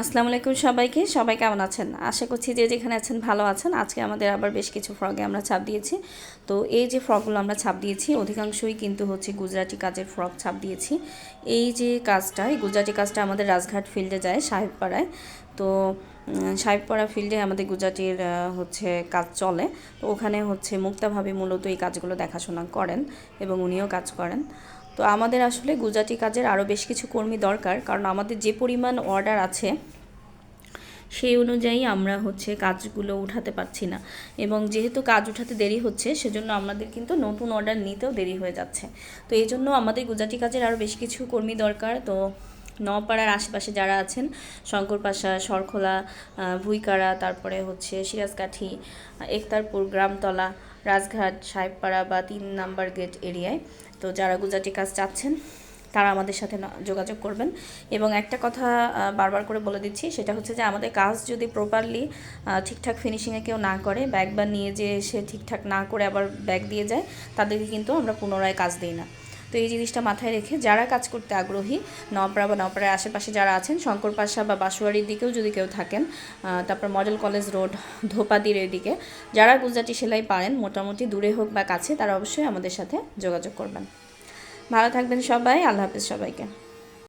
আসসালামু আলাইকুম সবাইকে। সবাই কেমন আছেন? আশা করছি যে যেখানে আছেন ভালো আছেন। আজকে আমাদের আবার বেশ কিছু ফ্রকে আমরা ছাপ দিয়েছি। তো এই যে ফ্রকগুলো আমরা ছাপ দিয়েছি, অধিকাংশই কিন্তু হচ্ছে গুজরাটি কাজের ফ্রক ছাপ দিয়েছি। এই যে কাজটা, এই গুজরাটি কাজটা আমাদের রাজঘাট ফিল্ডে যায়, সাহেবপাড়ায়। তো সাহেবপাড়া ফিল্ডে আমাদের গুজরাটির হচ্ছে কাজ চলে। তো ওখানে হচ্ছে মুক্তাভাবে মূলত এই কাজগুলো দেখাশোনা করেন এবং উনিও কাজ করেন। তো আমাদের আসলে গুজরাটি কাজের আরও বেশ কিছু কর্মী দরকার, কারণ আমাদের যে পরিমাণ অর্ডার আছে, সেই অনুযায়ী আমরা হচ্ছে কাজগুলো উঠাতে পারছি না। এবং যেহেতু কাজ উঠাতে দেরি হচ্ছে, সেজন্য আমাদের কিন্তু নতুন অর্ডার নিতেও দেরি হয়ে যাচ্ছে। তো এই জন্য আমাদের গুজরাটি কাজের আরও বেশ কিছু কর্মী দরকার। তো নপাড়ার আশেপাশে যারা আছেন শঙ্করপাশা সরখোলা ভুইকাড়া তারপরে হচ্ছে সিরাজকাঠি একতারপুর, গ্রামতলা, রাজঘাট, সাহেবপাড়া বা তিন নাম্বার গেট এরিয়ায়। তো যারা গুজরাটি কাজ চাচ্ছেন, তারা আমাদের সাথে যোগাযোগ করবেন। এবং একটা কথা বারবার করে বলে দিচ্ছি, সেটা হচ্ছে যে আমাদের কাজ যদি প্রপারলি ঠিকঠাক ফিনিশিংয়ে কেউ না করে ব্যাগ বা নিয়ে যে সে ঠিকঠাক না করে আবার ব্যাগ দিয়ে যায়, তাদেরকে কিন্তু আমরা পুনরায় কাজ দিই না। তো এই জিনিসটা মাথায় রেখে যারা কাজ করতে আগ্রহী নওপাড়া বা নওপাড়ার আশেপাশে যারা আছেন, শঙ্কর পাশা বা বাসুয়ারির দিকেও যদি কেউ থাকেন তারপর মডেল কলেজ রোড, ধোপাদির এদিকে, যারা গুজরাটি সেলাই পারেন, মোটামুটি দূরে হোক বা কাছে, তারা অবশ্যই আমাদের সাথে যোগাযোগ করবেন। ভালো থাকবেন সবাই, আল্লাহ হাফিজ সবাইকে।